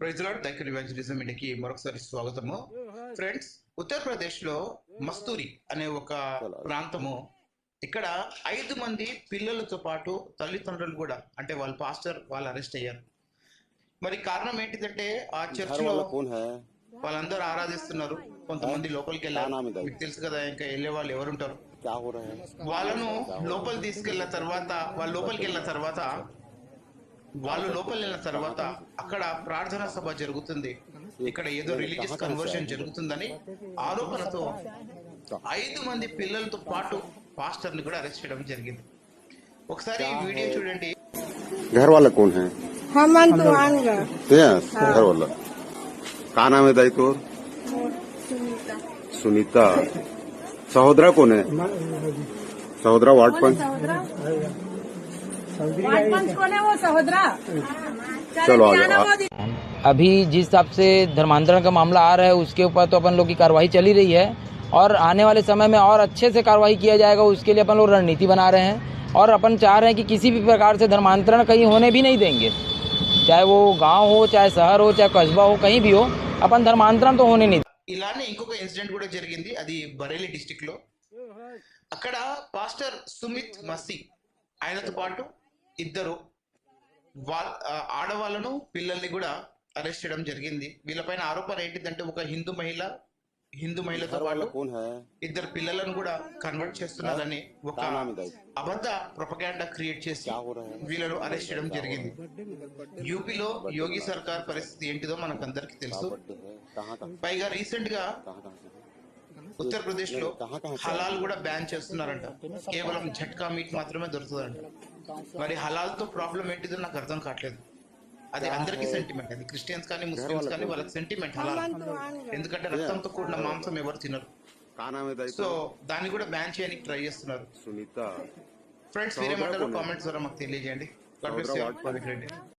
ప్రైజ్లాడ్ Deccan evangelism ఇంటికి మరొకసారి స్వాగతము. Friends ఉత్తరప్రదేశ్లో మస్తూరి అనే ఒక ప్రాంతము. ఇక్కడ ఐదు మంది పిల్లలతో పాటు తల్లిదండ్రులు కూడా అంటే వాళ్ళ పాస్టర్ వాళ్ళు అరెస్ట్ అయ్యారు. మరి కారణం ఏంటిదంటే ఆ చర్చ్లో వాళ్ళందరూ ఆరాధిస్తున్నారు. కొంతమంది లోపలికి వెళ్ళారు. మీకు తెలుసు కదా ఇంకా వెళ్ళే వాళ్ళు ఎవరుంటారు? వాళ్ళను లోపల తీసుకెళ్ళిన తర్వాత వాళ్ళ లోపలికి వెళ్ళిన తర్వాత వాళ్ళు లోపల వెళ్ళిన తర్వాత అక్కడ ప్రార్థనా సభ జరుగుతుంది ఇక్కడ ఏదో రిలీజియస్ కన్వర్షన్ జరుగుతుందని ఆరోపణతో ఐదు మంది పిల్లలతో పాటు పాస్టర్ ని కూడా అరెస్ట్ చేయడం జరిగింది ఒకసారి ఈ వీడియో చూడండి घर वाला कौन है हेमंत वांग यस घर वाला का नाम है दाई तोर सुनीता सहोदरा कौन है सहोदरा वार्ड पंच वार्ड पंच कौन है वो सहोदरा चलो आ आना जाओ मोदी अभी जिस हिसाब से धर्मांतरण का मामला आ रहा है उसके ऊपर तो अपन लोग की कार्रवाई चली रही है और आने वाले समय में और अच्छे से कार्रवाई किया जाएगा उसके लिए अपन लोग रणनीति बना रहे हैं और अपन चाह रहे हैं कि किसी भी प्रकार से धर्मांतरण कहीं होने भी नहीं देंगे चाहे वो गांव हो चाहे शहर हो चाहे कस्बा हो कहीं भी हो अपन धर्मांतरण तो होने नहीं ఇలానే ఇంకొక ఇన్సిడెంట్ కూడా జరిగింది అది బరేలీ డిస్టిక్ లో అక్కడ పాస్టర్ సుమిత్ మసి ఆయనతో పాటు ఇద్దరు వాళ్ళ ఆడవాళ్ళను పిల్లల్ని కూడా అరెస్ట్ చేయడం జరిగింది. వీళ్ళపైన ఆరోపణ ఏంటిదంటే ఒక హిందూ మహిళ హిందూ మహిళతో వాళ్ళు ఇద్దరు పిల్లలను కూడా కన్వర్ట్ చేస్తున్నారని ఒక అబద్ధ ప్రొపగాండా క్రియేట్ చేసి వీళ్ళను అరెస్ట్ చేయడం జరిగింది. యూపీలో యోగి సర్కార్ పరిస్థితి ఏంటిదో మనకు అందరికి తెలుసు పైగా రీసెంట్గా ఉత్తరప్రదేశ్లో హలాల్ కూడా బ్యాన్ చేస్తున్నారంట. కేవలం జట్కా మీట్ మాత్రమే దొరుకుతుందంట. మరి హలాల్తో ప్రాబ్లం ఏంటిదో నాకు అర్థం కావట్లేదు. అది అందరికి సెంటిమెంట్ అది క్రిస్టియన్స్ కానీ ముస్లిమ్స్ కానీ వాళ్ళకి సెంటిమెంట్ హలాల్. ఎందుకంటే రక్తంతో కూడిన మాంసం ఎవరు తినరు. సో దాన్ని కూడా బ్యాన్ చేయడానికి ట్రై చేస్తున్నారు. ఫ్రెండ్స్ మీరేమంటారు కామెంట్స్ ద్వారా మాకు తెలియజేయండి.